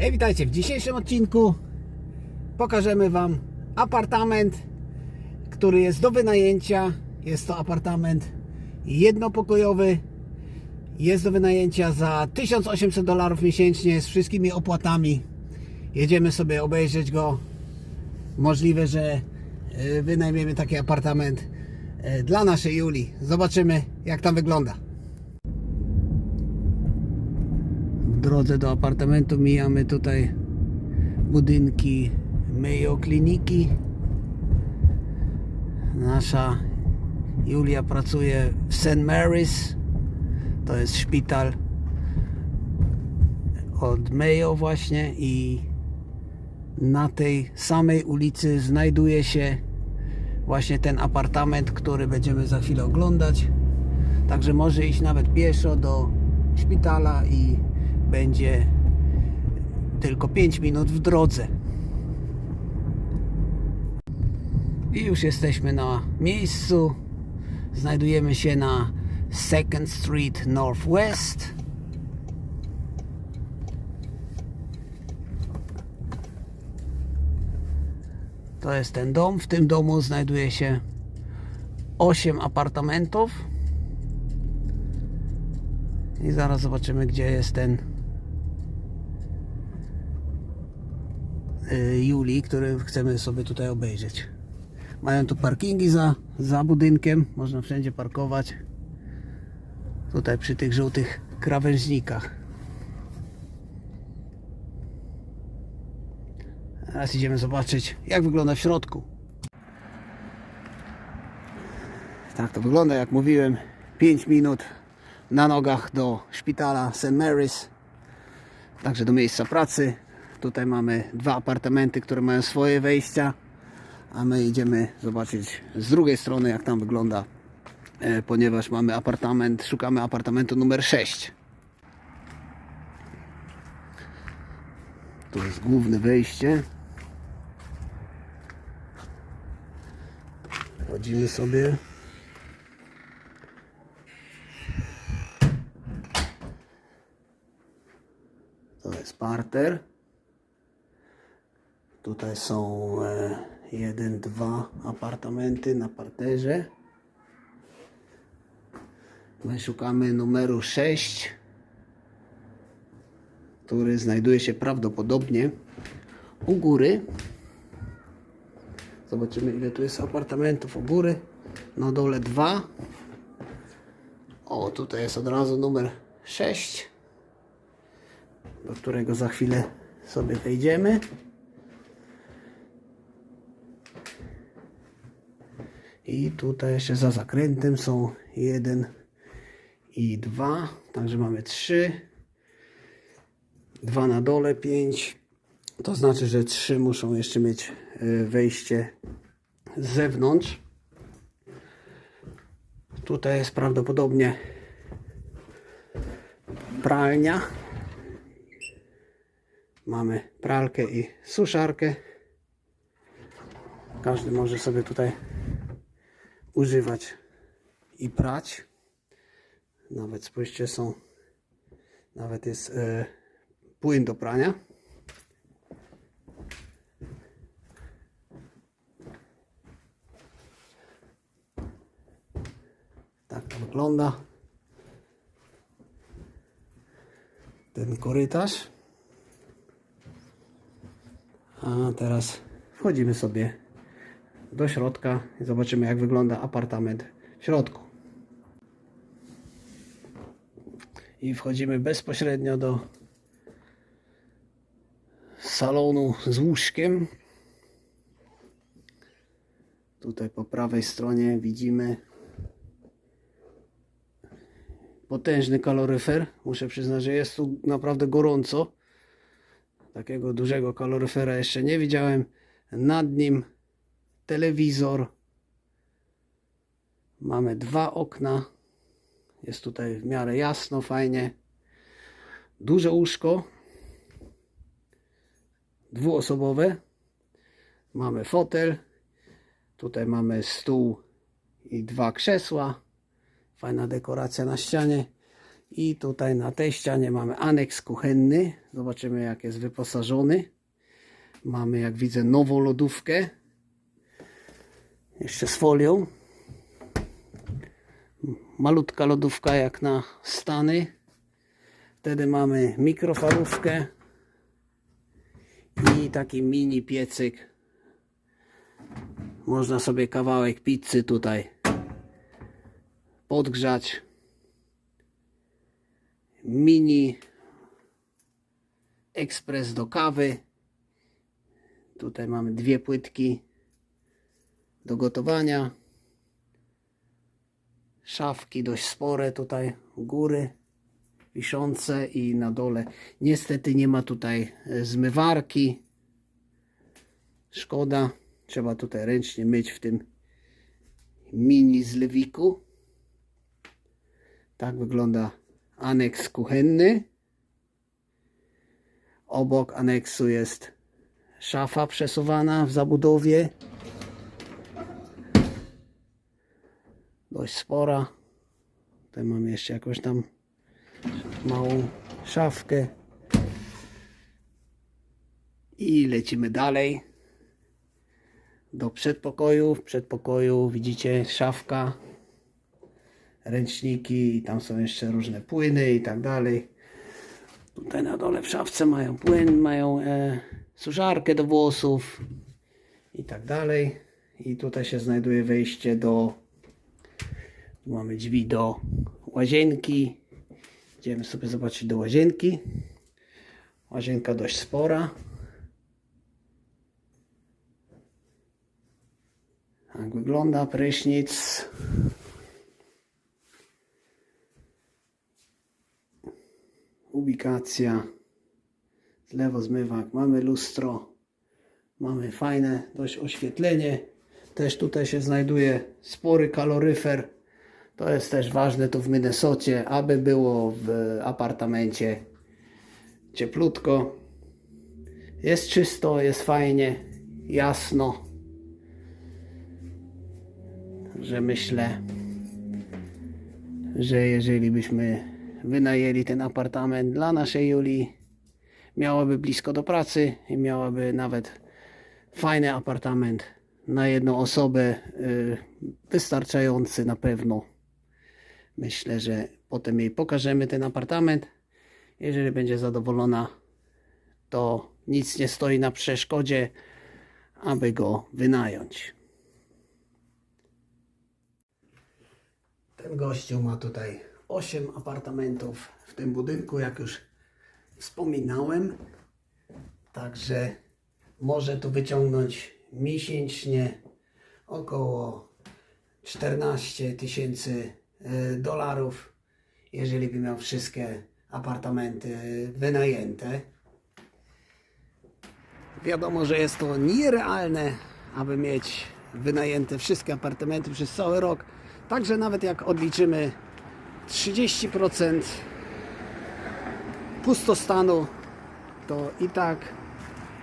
Hej, witajcie. W dzisiejszym odcinku pokażemy Wam apartament, który jest do wynajęcia. Jest to apartament jednopokojowy. Jest do wynajęcia za 1800 dolarów miesięcznie z wszystkimi opłatami. Jedziemy sobie obejrzeć go. Możliwe, że e, wynajmiemy taki apartament e, dla naszej Julii. Zobaczymy, jak tam wygląda. W drodze do apartamentu mijamy tutaj budynki Mayo Kliniki. Nasza Julia pracuje w St. Mary's. To jest szpital od Mayo właśnie i na tej samej ulicy znajduje się właśnie ten apartament, który będziemy za chwilę oglądać. Także może iść nawet pieszo do szpitala i będzie tylko 5 minut w drodze. I już jesteśmy na miejscu. Znajdujemy się na Second Street Northwest. To jest ten dom. W tym domu znajduje się 8 apartamentów. I zaraz zobaczymy, gdzie jest ten y, Juli, który chcemy sobie tutaj obejrzeć. Mają tu parkingi za, za budynkiem, można wszędzie parkować. Tutaj przy tych żółtych krawężnikach. Teraz idziemy zobaczyć, jak wygląda w środku. Tak to wygląda, jak mówiłem, 5 minut na nogach do szpitala St. Mary's, także do miejsca pracy. Tutaj mamy dwa apartamenty, które mają swoje wejścia, a my idziemy zobaczyć z drugiej strony, jak tam wygląda, e, ponieważ mamy apartament, szukamy apartamentu numer 6. Tu jest główne wejście. Chodzimy sobie. To jest parter. Tutaj są e, jeden, dwa apartamenty na parterze. My szukamy numeru 6, który znajduje się prawdopodobnie u góry. Zobaczymy ile tu jest apartamentów u góry. Na dole dwa. O, tutaj jest od razu numer 6 do którego za chwilę sobie wejdziemy. I tutaj jeszcze za zakrętem są jeden i dwa, także mamy trzy. Dwa na dole, pięć. To znaczy, że trzy muszą jeszcze mieć e, wejście z zewnątrz. Tutaj jest prawdopodobnie pralnia. Mamy pralkę i suszarkę. Każdy może sobie tutaj używać i prać. Nawet spójrzcie, są nawet jest e, płyn do prania. Tak to wygląda. Ten korytarz. A teraz wchodzimy sobie do środka i zobaczymy jak wygląda apartament w środku. I wchodzimy bezpośrednio do salonu z łóżkiem. Tutaj po prawej stronie widzimy potężny kaloryfer. Muszę przyznać, że jest tu naprawdę gorąco. Takiego dużego kaloryfera jeszcze nie widziałem. Nad nim telewizor. Mamy dwa okna. Jest tutaj w miarę jasno, fajnie. Duże łóżko. Dwuosobowe. Mamy fotel. Tutaj mamy stół i dwa krzesła. Fajna dekoracja na ścianie. I tutaj na tej ścianie mamy aneks kuchenny. Zobaczymy jak jest wyposażony. Mamy jak widzę nową lodówkę. Jeszcze z folią. Malutka lodówka jak na Stany. Wtedy mamy mikrofalówkę i taki mini piecyk. Można sobie kawałek pizzy tutaj podgrzać. Mini ekspres do kawy. Tutaj mamy dwie płytki do gotowania. Szafki dość spore tutaj u góry wiszące i na dole. Niestety nie ma tutaj e, zmywarki. Szkoda. Trzeba tutaj ręcznie myć w tym mini zlewiku. Tak wygląda aneks kuchenny. Obok aneksu jest szafa przesuwana w zabudowie. Dość spora. Tutaj mamy jeszcze jakąś tam małą szafkę. I lecimy dalej do przedpokoju. W przedpokoju widzicie szafka, ręczniki i tam są jeszcze różne płyny i tak dalej. Tutaj na dole w szafce mają płyn, mają e, suszarkę do włosów i tak dalej. I tutaj się znajduje wejście do. Tu mamy drzwi do łazienki. Idziemy sobie zobaczyć do łazienki. Łazienka dość spora. Tak wygląda prysznic. Ubikacja. Z lewo zmywak. Mamy lustro. Mamy fajne dość oświetlenie. Też tutaj się znajduje spory kaloryfer. To jest też ważne tu w Minnesocie, aby było w apartamencie cieplutko. Jest czysto, jest fajnie, jasno. Że myślę, że jeżeli byśmy wynajęli ten apartament dla naszej Julii, miałaby blisko do pracy i miałaby nawet fajny apartament na jedną osobę, y, wystarczający na pewno. Myślę, że potem jej pokażemy ten apartament. Jeżeli będzie zadowolona, to nic nie stoi na przeszkodzie, aby go wynająć. Ten gościu ma tutaj 8 apartamentów w tym budynku, jak już wspominałem. Także może tu wyciągnąć miesięcznie około 14 tysięcy dolarów, jeżeli by miał wszystkie apartamenty wynajęte. Wiadomo, że jest to nierealne, aby mieć wynajęte wszystkie apartamenty przez cały rok. Także nawet jak odliczymy 30% pustostanu, to i tak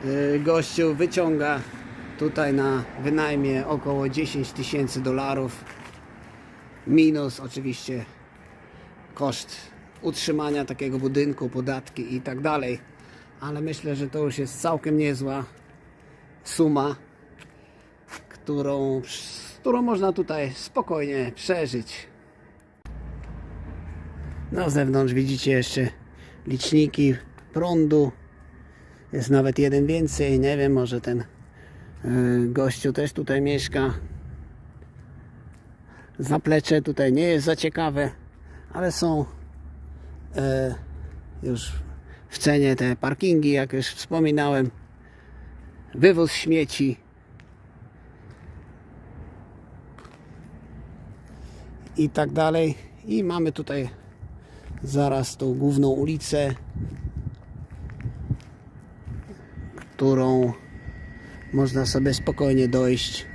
y, gościu wyciąga tutaj na wynajmie około 10 tysięcy dolarów. Minus oczywiście koszt utrzymania takiego budynku, podatki i tak dalej. Ale myślę, że to już jest całkiem niezła suma, którą, którą można tutaj spokojnie przeżyć. Na zewnątrz widzicie jeszcze liczniki prądu. Jest nawet jeden więcej. Nie wiem, może ten y, gościu też tutaj mieszka. Zaplecze tutaj nie jest za ciekawe, ale są e, już w cenie te parkingi, jak już wspominałem. Wywóz śmieci. I tak dalej. I mamy tutaj zaraz tą główną ulicę, którą można sobie spokojnie dojść.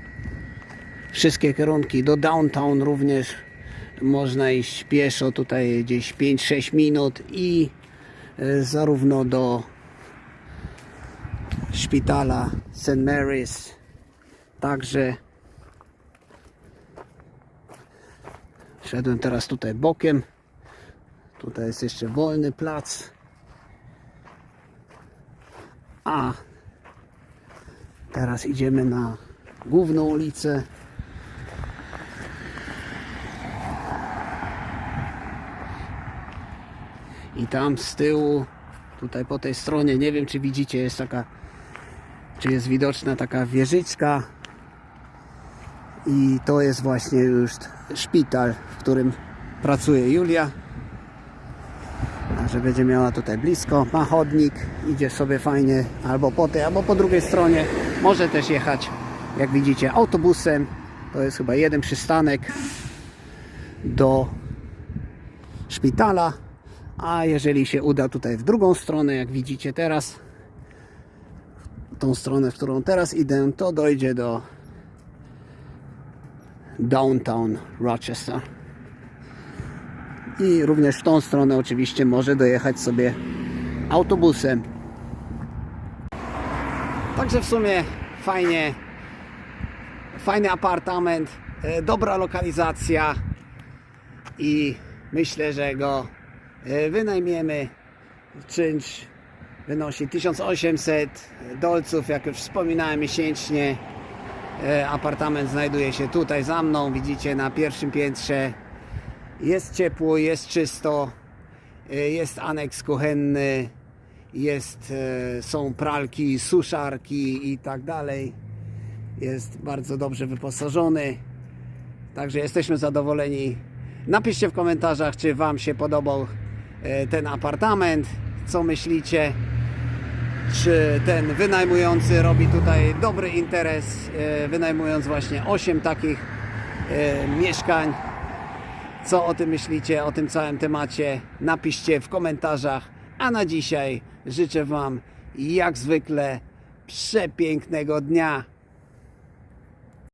Wszystkie kierunki do downtown również można iść pieszo, tutaj gdzieś 5-6 minut i e, zarówno do szpitala St. Mary's, także szedłem teraz tutaj bokiem Tutaj jest jeszcze wolny plac. A teraz idziemy na główną ulicę. I tam z tyłu, tutaj po tej stronie, nie wiem czy widzicie, jest taka, czy jest widoczna taka wieżyczka. I to jest właśnie już szpital, w którym pracuje Julia. Także będzie miała tutaj blisko, ma chodnik, idzie sobie fajnie albo po tej, albo po drugiej stronie. Może też jechać, jak widzicie, autobusem. To jest chyba jeden przystanek do szpitala. A jeżeli się uda tutaj w drugą stronę, jak widzicie teraz, tą stronę, w którą teraz idę, to dojdzie do downtown Rochester. I również w tą stronę oczywiście może dojechać sobie autobusem. Także w sumie fajnie, fajny apartament, e, dobra lokalizacja i myślę, że go wynajmiemy. Czynsz wynosi 1800 dolców, jak już wspominałem miesięcznie. E, Apartament znajduje się tutaj za mną, widzicie na pierwszym piętrze. Jest ciepło, jest czysto, e, jest aneks kuchenny, jest, e, są pralki, suszarki i tak dalej. Jest bardzo dobrze wyposażony. Także jesteśmy zadowoleni. Napiszcie w komentarzach, czy Wam się podobał e, ten apartament, co myślicie czy ten wynajmujący robi tutaj dobry interes, e, wynajmując właśnie 8 takich e, mieszkań. Co o tym myślicie, o tym całym temacie? Napiszcie w komentarzach. A na dzisiaj życzę Wam jak zwykle przepięknego dnia.